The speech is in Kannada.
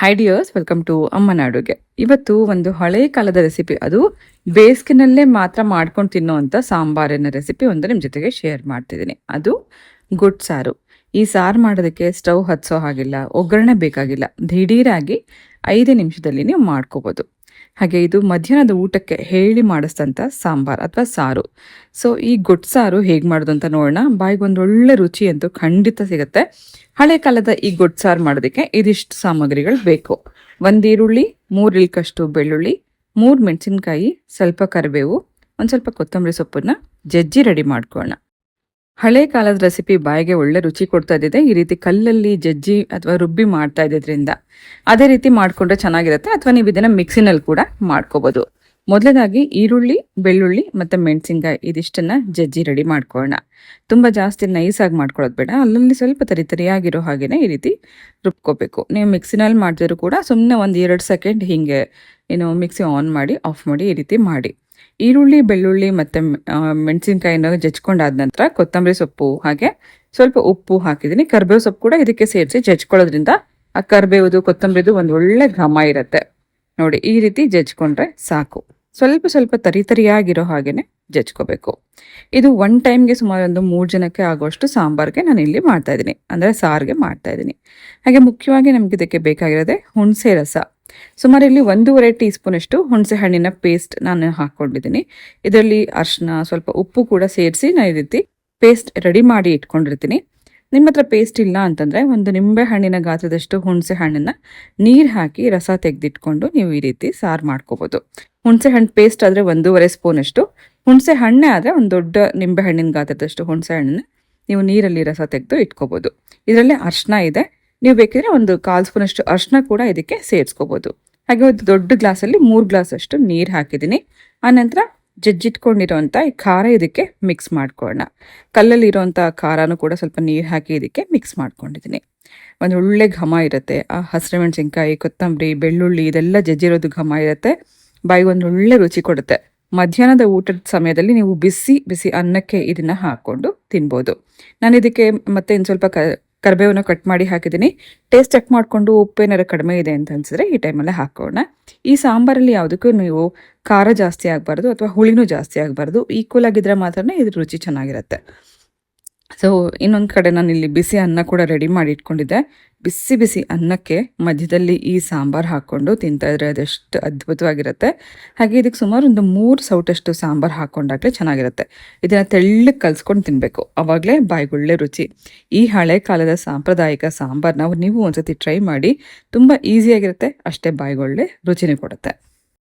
ಹೈ ಡಿಯರ್ಸ್ ವೆಲ್ಕಮ್ ಟು ಅಮ್ಮನ ಅಡುಗೆ ಇವತ್ತು ಒಂದು ಹಳೆ ಕಾಲದ ರೆಸಿಪಿ ಅದು ಬೇಸಿಗೆನಲ್ಲೇ ಮಾತ್ರ ಮಾಡ್ಕೊಂಡು ತಿನ್ನುವಂಥ ಸಾಂಬಾರಿನ ರೆಸಿಪಿ ಒಂದು ನಿಮ್ಮ ಜೊತೆಗೆ ಶೇರ್ ಮಾಡ್ತಿದ್ದೀನಿ. ಅದು ಗುಡ್ ಸಾರು. ಈ ಸಾರು ಮಾಡೋದಕ್ಕೆ ಸ್ಟವ್ ಹಚ್ಚೋ ಹಾಗಿಲ್ಲ, ಒಗ್ಗರಣೆ ಬೇಕಾಗಿಲ್ಲ. ದಿಢೀರಾಗಿ ಐದು ನಿಮಿಷದಲ್ಲಿ ನೀವು ಮಾಡ್ಕೋಬೋದು. ಹಾಗೆ ಇದು ಮಧ್ಯಾಹ್ನದ ಊಟಕ್ಕೆ ಹೇಳಿ ಮಾಡಿಸಿದಂಥ ಸಾಂಬಾರ್ ಅಥವಾ ಸಾರು. ಸೊ ಈ ಗೊಟ್ ಸಾರು ಹೇಗೆ ಮಾಡೋದು ಅಂತ ನೋಡೋಣ. ಬಾಯಿಗೆ ಒಂದು ಒಳ್ಳೆ ರುಚಿ ಅಂತೂ ಖಂಡಿತ ಸಿಗುತ್ತೆ. ಹಳೆ ಕಾಲದ ಈ ಗೊಟ್ ಸಾರು ಮಾಡೋದಕ್ಕೆ ಇದಿಷ್ಟು ಸಾಮಗ್ರಿಗಳು ಬೇಕು. ಒಂದು ಈರುಳ್ಳಿ, ಮೂರು ಇಳ್ಕಷ್ಟು ಬೆಳ್ಳುಳ್ಳಿ, ಮೂರು ಮೆಣಸಿನ್ಕಾಯಿ, ಸ್ವಲ್ಪ ಕರಿಬೇವು, ಒಂದು ಸ್ವಲ್ಪ ಕೊತ್ತಂಬರಿ ಸೊಪ್ಪನ್ನು ಜಜ್ಜಿ ರೆಡಿ ಮಾಡ್ಕೊಳ್ಳೋಣ. ಹಳೆ ಕಾಲದ ರೆಸಿಪಿ ಬಾಯಿಗೆ ಒಳ್ಳೆ ರುಚಿ ಕೊಡ್ತಾ ಇದ್ದಿದೆ. ಈ ರೀತಿ ಕಲ್ಲಲ್ಲಿ ಜಜ್ಜಿ ಅಥವಾ ರುಬ್ಬಿ ಮಾಡ್ತಾ ಇದ್ದಿದ್ರಿಂದ ಅದೇ ರೀತಿ ಮಾಡ್ಕೊಂಡ್ರೆ ಚೆನ್ನಾಗಿರುತ್ತೆ. ಅಥವಾ ನೀವು ಇದನ್ನ ಮಿಕ್ಸಿನಲ್ಲಿ ಕೂಡ ಮಾಡ್ಕೋಬಹುದು ಮೊದಲನೇದಾಗಿ ಈರುಳ್ಳಿ, ಬೆಳ್ಳುಳ್ಳಿ ಮತ್ತೆ ಮೆಣಸಿನ್ಕಾಯಿ ಇದಿಷ್ಟನ್ನ ಜಜ್ಜಿ ರೆಡಿ ಮಾಡ್ಕೊಳ್ಳೋಣ. ತುಂಬಾ ಜಾಸ್ತಿ ನೈಸ್ ಆಗಿ ಮಾಡ್ಕೊಳ್ಳೋದು ಬೇಡ. ಅಲ್ಲಲ್ಲಿ ಸ್ವಲ್ಪ ತರಿ ತರಿಯಾಗಿರೋ ಹಾಗೇನೆ ಈ ರೀತಿ ರುಬ್ಕೋಬೇಕು. ನೀವು ಮಿಕ್ಸಿನಲ್ಲಿ ಮಾಡಿದ್ರು ಕೂಡ ಸುಮ್ಮನೆ ಒಂದು ಎರಡು ಸೆಕೆಂಡ್ ಹೀಗೆ, ಏನು ಮಿಕ್ಸಿ ಆನ್ ಮಾಡಿ, ಆಫ್ ಮಾಡಿ ಈ ರೀತಿ ಮಾಡಿ. ಈರುಳ್ಳಿ, ಬೆಳ್ಳುಳ್ಳಿ ಮತ್ತು ಮೆಣಸಿನ್ಕಾಯಿನ ಜಜ್ಕೊಂಡಾದ ನಂತರ ಕೊತ್ತಂಬರಿ ಸೊಪ್ಪು ಹಾಗೆ ಸ್ವಲ್ಪ ಉಪ್ಪು ಹಾಕಿದ್ದೀನಿ. ಕರ್ಬೇವು ಸೊಪ್ಪು ಕೂಡ ಇದಕ್ಕೆ ಸೇರಿಸಿ ಜಜ್ಕೊಳ್ಳೋದ್ರಿಂದ ಆ ಕರ್ಬೇವುದು, ಕೊತ್ತಂಬರಿದು ಒಂದು ಒಳ್ಳೆ ಘಮ ಇರುತ್ತೆ. ನೋಡಿ, ಈ ರೀತಿ ಜಜ್ಕೊಂಡ್ರೆ ಸಾಕು. ಸ್ವಲ್ಪ ಸ್ವಲ್ಪ ತರಿ ತರಿಯಾಗಿರೋ ಹಾಗೇನೆ ಜಜ್ಕೋಬೇಕು. ಇದು ಒನ್ ಟೈಮ್ಗೆ ಸುಮಾರು ಒಂದು ಮೂರು ಜನಕ್ಕೆ ಆಗುವಷ್ಟು ಸಾಂಬಾರ್ಗೆ ನಾನು ಇಲ್ಲಿ ಮಾಡ್ತಾ ಇದ್ದೀನಿ. ಅಂದರೆ ಸಾರಿಗೆ ಮಾಡ್ತಾ ಇದ್ದೀನಿ. ಹಾಗೆ ಮುಖ್ಯವಾಗಿ ನಮ್ಗೆ ಇದಕ್ಕೆ ಬೇಕಾಗಿರೋದೆ ಹುಣಸೆ ರಸ. ಸುಮಾರು ಇಲ್ಲಿ ಒಂದೂವರೆ ಟೀ ಸ್ಪೂನಷ್ಟು ಹುಣಸೆ ಹಣ್ಣಿನ ಪೇಸ್ಟ್ ನಾನು ಹಾಕ್ಕೊಂಡಿದ್ದೀನಿ. ಇದರಲ್ಲಿ ಅರ್ಶಿನ ಸ್ವಲ್ಪ ಉಪ್ಪು ಕೂಡ ಸೇರಿಸಿ ನಾನು ಈ ರೀತಿ ಪೇಸ್ಟ್ ರೆಡಿ ಮಾಡಿ ಇಟ್ಕೊಂಡಿರ್ತೀನಿ. ನಿಮ್ಮ ಹತ್ರ ಪೇಸ್ಟ್ ಇಲ್ಲ ಅಂತಂದರೆ ಒಂದು ನಿಂಬೆ ಹಣ್ಣಿನ ಗಾತ್ರದಷ್ಟು ಹುಣಸೆ ಹಣ್ಣನ್ನು ನೀರು ಹಾಕಿ ರಸ ತೆಗೆದಿಟ್ಕೊಂಡು ನೀವು ಈ ರೀತಿ ಸಾರು ಮಾಡ್ಕೋಬೋದು. ಹುಣಸೆ ಹಣ್ಣು ಪೇಸ್ಟ್ ಆದರೆ ಒಂದೂವರೆ ಸ್ಪೂನಷ್ಟು. ಹುಣಸೆ ಹಣ್ಣೆ ಆದರೆ ಒಂದು ದೊಡ್ಡ ನಿಂಬೆ ಹಣ್ಣಿನ ಗಾತ್ರದಷ್ಟು ಹುಣಸೆ ಹಣ್ಣನ್ನು ನೀವು ನೀರಲ್ಲಿ ರಸ ತೆಗೆದು ಇಟ್ಕೋಬೋದು. ಇದರಲ್ಲಿ ಅರ್ಶಿನ ಇದೆ. ನೀವು ಬೇಕಿದ್ರೆ ಒಂದು ಕಾಲು ಸ್ಪೂನಷ್ಟು ಅರ್ಶಿನ ಕೂಡ ಇದಕ್ಕೆ ಸೇರಿಸ್ಕೋಬೋದು. ಹಾಗೆ ಒಂದು ದೊಡ್ಡ ಗ್ಲಾಸಲ್ಲಿ ಮೂರು ಗ್ಲಾಸ್ ಅಷ್ಟು ನೀರು ಹಾಕಿದ್ದೀನಿ. ಆನಂತರ ಜಜ್ಜಿಟ್ಕೊಂಡಿರೋವಂಥ ಈ ಖಾರ ಇದಕ್ಕೆ ಮಿಕ್ಸ್ ಮಾಡ್ಕೊಳ್ಳೋಣ. ಕಲ್ಲಲ್ಲಿ ಇರೋವಂಥ ಖಾರನೂ ಕೂಡ ಸ್ವಲ್ಪ ನೀರು ಹಾಕಿ ಇದಕ್ಕೆ ಮಿಕ್ಸ್ ಮಾಡ್ಕೊಂಡಿದ್ದೀನಿ. ಒಂದು ಒಳ್ಳೆ ಘಮ ಇರುತ್ತೆ. ಆ ಹಸಿರು ಮೆಣಸಿನ್ಕಾಯಿ ಕೊತ್ತಂಬರಿ, ಬೆಳ್ಳುಳ್ಳಿ ಇದೆಲ್ಲ ಜಜ್ಜಿರೋದು ಘಮ ಇರುತ್ತೆ. ಬಾಯಿಗೆ ಒಂದು ಒಳ್ಳೆ ರುಚಿ ಕೊಡುತ್ತೆ. ಮಧ್ಯಾಹ್ನದ ಊಟದ ಸಮಯದಲ್ಲಿ ನೀವು ಬಿಸಿ ಬಿಸಿ ಅನ್ನಕ್ಕೆ ಇದನ್ನು ಹಾಕ್ಕೊಂಡು ತಿನ್ಬೋದು. ನಾನು ಇದಕ್ಕೆ ಮತ್ತೆ ಇನ್ನು ಸ್ವಲ್ಪ ಕ ಕರಿಬೇವನ್ನ ಕಟ್ ಮಾಡಿ ಹಾಕಿದ್ದೀನಿ ಟೇಸ್ಟ್ ಚೆಕ್ ಮಾಡಿಕೊಂಡು ಉಪ್ಪೇನಾರು ಕಡಿಮೆ ಇದೆ ಅಂತ ಅನ್ಸಿದ್ರೆ ಈ ಟೈಮಲ್ಲೇ ಹಾಕೋಣ. ಈ ಸಾಂಬಾರಲ್ಲಿ ಯಾವುದಕ್ಕೂ ನೀವು ಖಾರ ಜಾಸ್ತಿ ಆಗಬಾರ್ದು ಅಥವಾ ಹುಳಿನೂ ಜಾಸ್ತಿ ಆಗಬಾರ್ದು. ಈಕ್ವಲ್ ಆಗಿದ್ರೆ ಮಾತ್ರ ಇದ್ರ ರುಚಿ ಚೆನ್ನಾಗಿರುತ್ತೆ. ಸೊ ಇನ್ನೊಂದು ಕಡೆ ನಾನು ಇಲ್ಲಿ ಬಿಸಿ ಅನ್ನ ಕೂಡ ರೆಡಿ ಮಾಡಿ ಇಟ್ಕೊಂಡಿದ್ದೆ. ಬಿಸಿ ಬಿಸಿ ಅನ್ನಕ್ಕೆ ಮಧ್ಯದಲ್ಲಿ ಈ ಸಾಂಬಾರು ಹಾಕ್ಕೊಂಡು ತಿಂತಾ ಇದ್ರೆ ಅದೆಷ್ಟು ಅದ್ಭುತವಾಗಿರುತ್ತೆ. ಹಾಗೆ ಇದಕ್ಕೆ ಸುಮಾರು ಒಂದು ಮೂರು ಸೌಟಷ್ಟು ಸಾಂಬಾರು ಹಾಕ್ಕೊಂಡಾಗಲೇ ಚೆನ್ನಾಗಿರುತ್ತೆ. ಇದನ್ನು ತೆಳ್ಳಗೆ ಕಲ್ಸ್ಕೊಂಡು ತಿನ್ನಬೇಕು ಅವಾಗಲೇ ಬಾಯಿಗೊಳ್ಳೆ ರುಚಿ. ಈ ಹಳೆ ಕಾಲದ ಸಾಂಪ್ರದಾಯಿಕ ಸಾಂಬಾರು ನಾವು ನೀವು ಒಂದ್ಸತಿ ಟ್ರೈ ಮಾಡಿ ತುಂಬ ಈಸಿಯಾಗಿರುತ್ತೆ ಅಷ್ಟೇ ಬಾಯಿಗೊಳ್ಳೆ ರುಚಿನೇ ಕೊಡುತ್ತೆ.